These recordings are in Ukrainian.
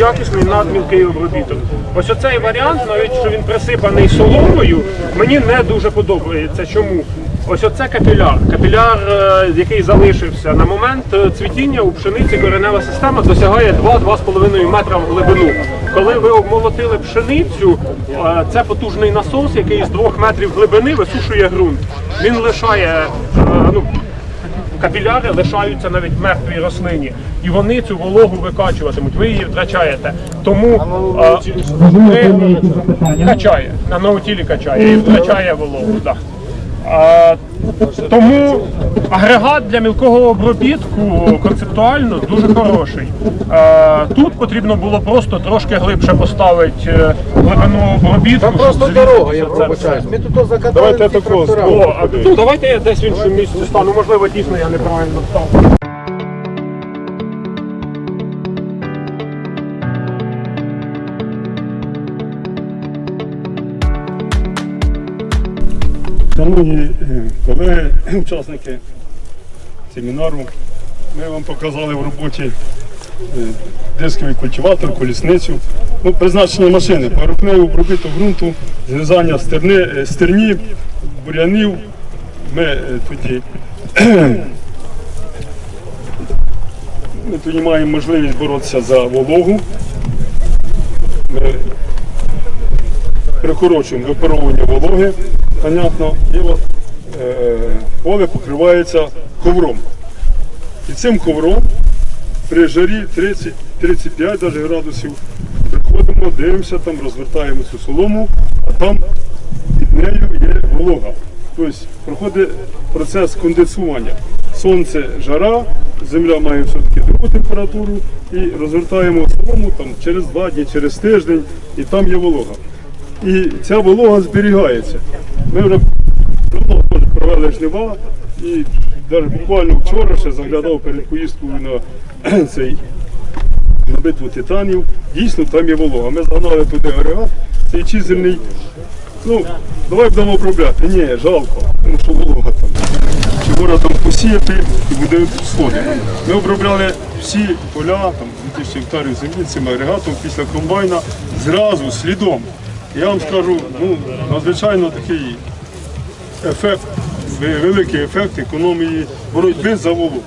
якісний надмілкий обробіток. Ось оцей варіант, навіть що він присипаний соломою, мені не дуже подобається. Чому? Ось оце капіляр. Капіляр, е, який залишився на момент е, цвітіння у пшениці коренева система досягає 2-2,5 метра в глибину. Коли ви обмолотили пшеницю, е, це потужний насос, який з 2 метрів глибини висушує ґрунт. Він лишає ну, капіляри лишаються навіть в мертвій рослині, і вони цю вологу викачуватимуть. Ви її втрачаєте. Тому а, качає на наутілі качає і втрачає вологу. Да. Тому агрегат для мілкого обробітку концептуально дуже хороший. Тут потрібно було просто трошки глибше поставити е, глибину обробітку. Там просто дорога, я це пробачаюсь. Ми тут закатали Давайте такого. ну, давайте я десь в іншому місці стану. Можливо, дійсно я неправильно став. Шановні е, колеги, учасники семінару, ми вам показали в роботі е, дисковий культиватор, колісницю. Ну, призначення машини, паропневий обробіток ґрунту, зрізання стерни, е, стерні, бур'янів. Ми тоді, ми тоді маємо можливість боротися за вологу. Ми прикорочуємо випаровування вологи, понятно, і от, е, поле покривається ковром. І цим ковром при жарі 30-35 градусів приходимо, дивимося, там розвертаємо цю солому, а там під нею є волога. Тобто проходить процес конденсування. Сонце жара, земля має все-таки другу температуру і розвертаємо солому там, через два дні, через тиждень, і там є волога. І ця волога зберігається. Ми вже давно провели жнива і навіть буквально вчора ще заглядав перед поїздкою на цей на битву титанів. Дійсно, там є волога. Ми загнали туди агрегат, цей чизельний. Ну, давай будемо обробляти. Ні, жалко, тому що волога там. Можна там посіяти і буде сходи. Ми обробляли всі поля, там 2000 гектарів землі цим агрегатом після комбайна зразу слідом. Я вам скажу, ну, надзвичайно такий ефект, великий ефект економії боротьби за вологу.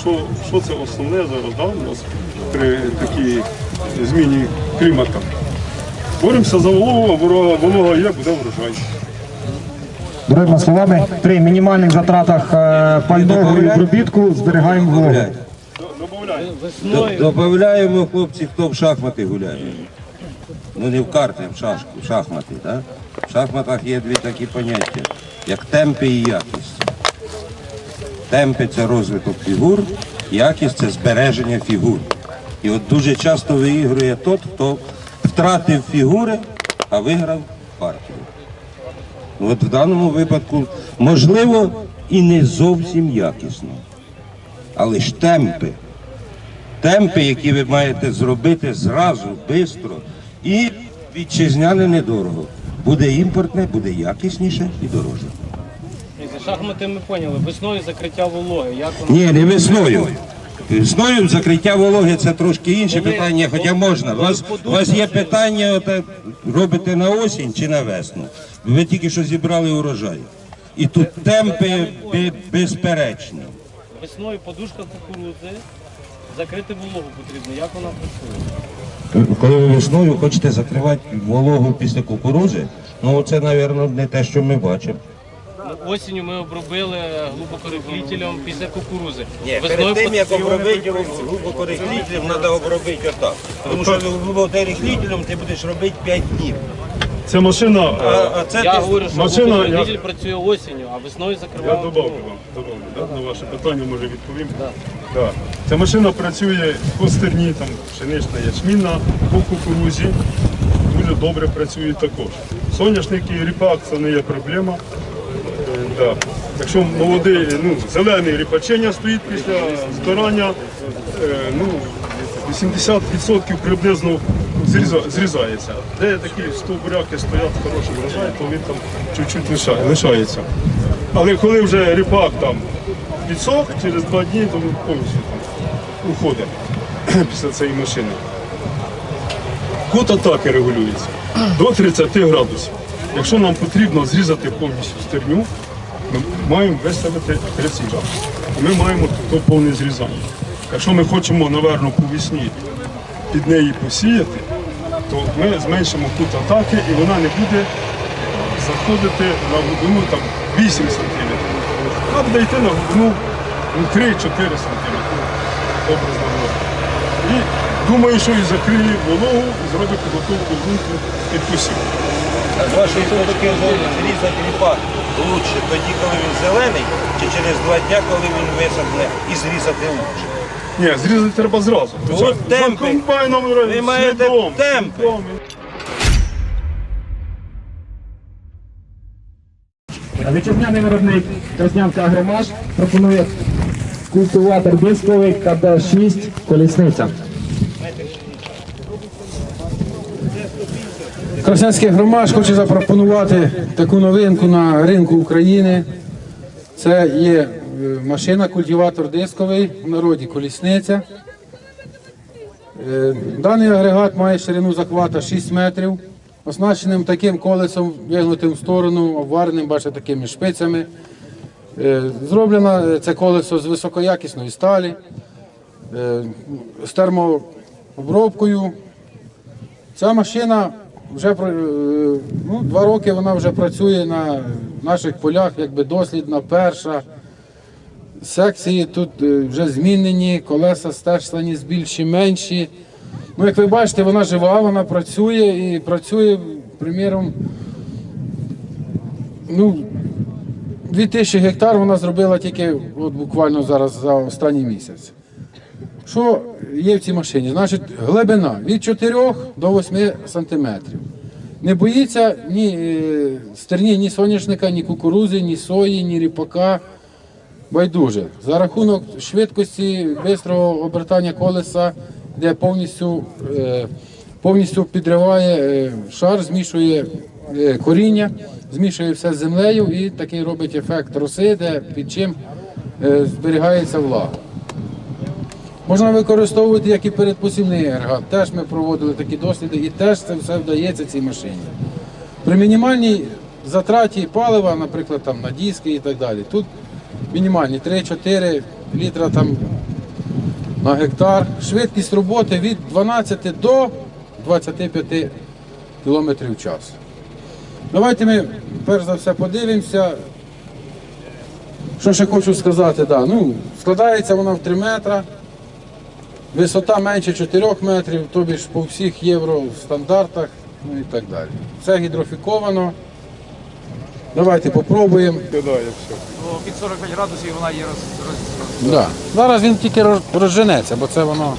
Що, що це основне зараз да, у нас при такій зміні клімату? Боремося за вологу, а ворога- волога є, буде врожай. Другими словами, при мінімальних затратах е, пального і обробітку зберігаємо вологу. Добавляємо. Добавляємо хлопці, хто в шахмати гуляє. Ну не в карти, в шашку, в шахмати. Так? В шахматах є дві такі поняття, як темпи і якість. Темпи це розвиток фігур, якість це збереження фігур. І от дуже часто виігрує тот, хто втратив фігури, а виграв партію. Ну, От в даному випадку, можливо, і не зовсім якісно. Але ж темпи темпи, які ви маєте зробити зразу, швидко і вітчизняне недорого. Буде імпортне, буде якісніше і дорожче. За шахмати ми поняли. Весною закриття вологи. Як воно? Ні, не весною. Весною закриття вологи це трошки інше питання, хоча можна. У вас, у вас є питання, оте, робите на осінь чи на весну. Ви тільки що зібрали урожай. І тут темпи бе- безперечні. Весною подушка кукурудзи. Закрити вологу потрібно. Як вона працює? Коли ви весною хочете закривати вологу після кукурузи, ну це, мабуть, не те, що ми бачимо. Ну, Осінню ми обробили глибокорихлітелем після кукурузи. Ні, Весною перед тим, як обробити глибокорихлітелем, треба обробити отак. Тому що глибокорихлітелем ти будеш робити 5 днів. Ця машина, А, а це Я ти... говорю, що Машина, я- працює осінню, а весною я добавлю вам, добавлю, да? на ваше питання може відповім. Да. Ця машина працює по стерні, там пшенична, ячмінна, по кукурузі. Дуже добре працює також. Соняшник і ріпак це не є проблема. Да. Якщо молодий, ну, зелений ріпачення стоїть після збирання, е, ну, 80% приблизно зріза- зрізається. Де такі стовбуряки стоять хороші врожай, то він там чуть-чуть лишається. Але коли вже ріпак там підсох, через два дні, то він повністю там уходить після цієї машини. Кут атаки регулюється до 30 градусів. Якщо нам потрібно зрізати повністю стерню, ми маємо виставити 30 градусів. Ми маємо тут повне зрізання. Якщо ми хочемо, напевно, по весні під неї посіяти, то ми зменшимо кут атаки і вона не буде заходити на глибину там 8 см. Вона буде йти на глибину ну, 3-4 см. Образно. І думаю, що і закриє вологу і зробить підготовку ґрунту під посів. З вашої точки зору зрізати ріпак лучше тоді, коли він зелений, чи через два дня, коли він висохне, і зрізати лучше. Ні, зрізати треба зразу. От темпи. Комбайном Ви маєте слідом, темпи. слідом. Вітчизняний виробник Краснянська Агромаш пропонує культиватор дисковий КД-6 колісниця. Краснянський громаш хоче запропонувати таку новинку на ринку України. Це є машина, культиватор дисковий, в народі колісниця. Е, Даний агрегат має ширину захвата 6 метрів, оснащеним таким колесом, вигнутим в сторону, обвареним, бачите, такими шпицями. Е, Зроблено е, це колесо з високоякісної сталі, з термообробкою. Ця машина вже ну, два роки вона вже працює на наших полях, якби дослідна, перша. Секції тут е, вже змінені, колеса стежстані більші, менші. Ну, як ви бачите, вона жива, вона працює і працює, приміром, ну, 2000 гектар вона зробила тільки от буквально зараз за останній місяць. Що є в цій машині? Значить, глибина від 4 до 8 сантиметрів. Не боїться ні е, стерні, ні соняшника, ні кукурузи, ні сої, ні ріпака. Байдуже. За рахунок швидкості, швидкого обертання колеса, де повністю, е, повністю підриває е, шар, змішує е, коріння, змішує все з землею і такий робить ефект роси, де під чим зберігається влага. Можна використовувати як і передпосівний ергат. Теж ми проводили такі досліди і теж це все вдається цій машині. При мінімальній затраті палива, наприклад, там, на диски і так далі, тут мінімальні 3-4 літра там, на гектар. Швидкість роботи від 12 до 25 км в час. Давайте ми перш за все подивимося. Що ще хочу сказати, да, ну, складається вона в 3 метра. Висота менше 4 метрів, тобі ж по всіх євро стандартах, ну і так далі. Все гідрофіковано. Давайте попробуємо. Під 45 градусів вона є роз, роз. Да. Зараз він тільки роз- розженеться, бо це воно